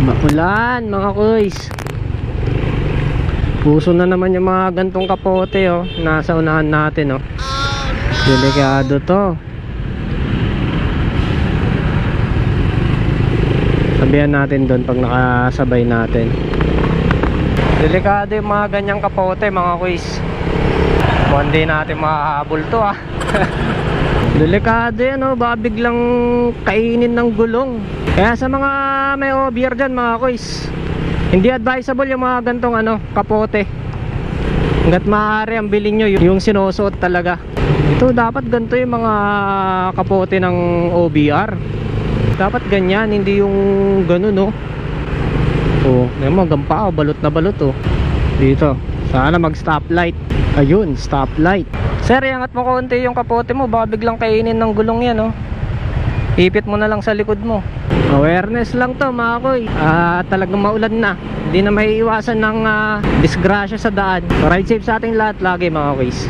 Maulan mga kuys. Puso na naman yung mga gantong kapote oh. Nasa unahan natin oh. Delikado to. Sabihan natin doon pag nakasabay natin. Delikado yung mga ganyang kapote mga kuys. One day natin makahabol to ah. Delikado yan oh, baka biglang kainin ng gulong. Kaya sa mga may OBR dyan mga kuys, hindi advisable yung mga gantong ano, kapote. Hanggat maaari ang bilhin nyo yung, sinusuot talaga. Ito dapat ganito yung mga kapote ng OBR. Dapat ganyan, hindi yung ganun no. Oh, may mga gampa oh, balot na balot oh. Dito, sana mag stoplight. Ayun, stoplight. Sir, iangat mo konti yung kapote mo, baka biglang kainin ng gulong yan oh. Ipit mo na lang sa likod mo. Awareness lang to mga koy. Ah, talagang maulan na. Hindi na maiiwasan ng ah, disgrasya sa daan. Ride safe sa ating lahat lagi mga koys.